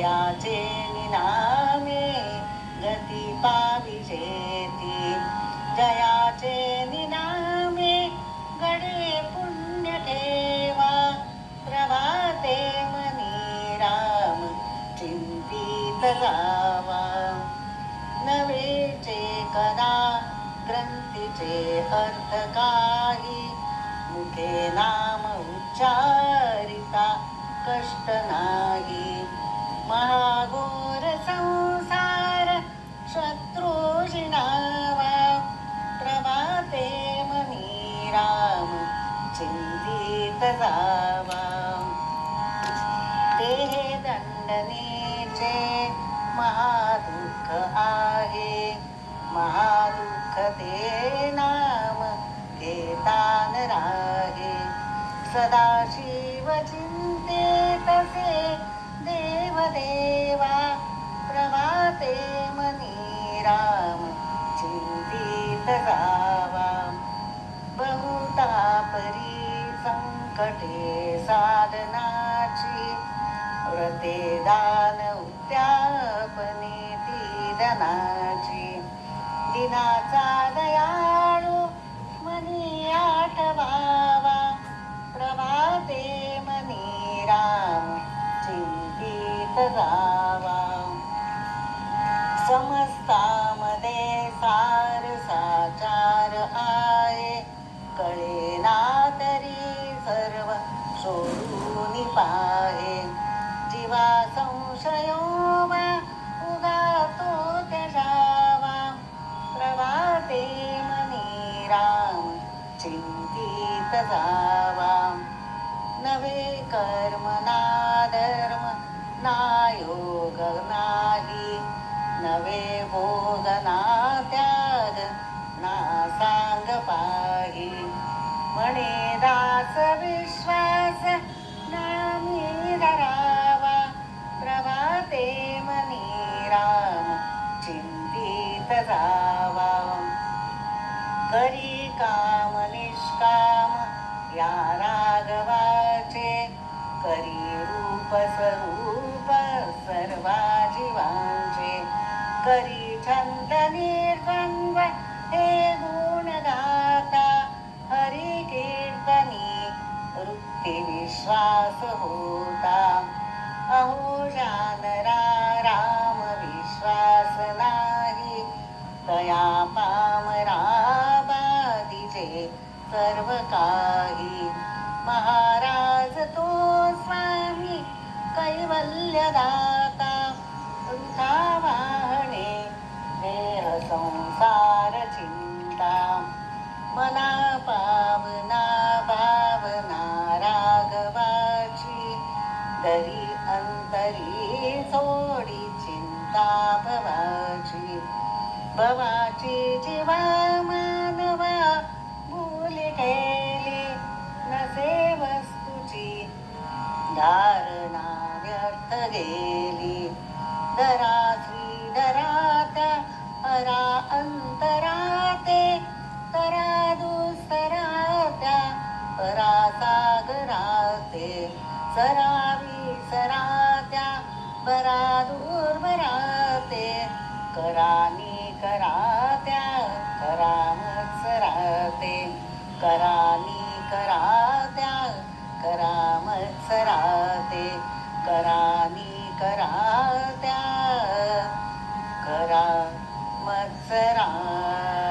जयाचे निनामे गती पाविजेती जयाचे निनामे गडे पुण्य ठेवा. प्रभाते मनी राम चिंतित रावा. नवेचे कदा ग्रंथीचे अर्थ काही? मुखे नाम उच्चारिता कष्ट नाही. महाघोर संसार शत्रूषि प्रभाते मनी राम चिंतित जावा. ते हे दंडनेचे महादुःख आहे. महादुःख ते नाम घेतान राहे. सदाशिव कामदे सार साचार आहे. कळे ना तरी सर्व सोडून पाहे. जीवा संशयो वा उगातो त्याजावा प्रभाते मनी राम चिंतित जावा. नवे कर्म ना धर्म ना योग नाही. नवे भोग ना त्याग ना सांग पाही. म्हणे दास विश्वास नामी धरावा. प्रभाते मनी राम चिंतित जावा. करी काम निष्काम या राघवाचे. करी रूप स्वरूप सर्वा जीवांचे करी छंद निर्द्वंद्व हे गुणगाता हरी कीर्तनी वृत्ती विश्वास होता। अहो जानरा राम विश्वास नाही तया पामरा बादिजे सर्व काही महा भवाची जीवा मानवा भूली गेली नसे वस्तूची. धारणा व्यर्थ गेली. धरा श्रीधरात्या हरा अंतराते तरा दुस्तरात्या परा सागराते सरावी सरात्या बरा दूरभराते करानी करा त्या करामच राहते. करानी करा त्या करामच राहते. करानी करा त्या करा मच राहते.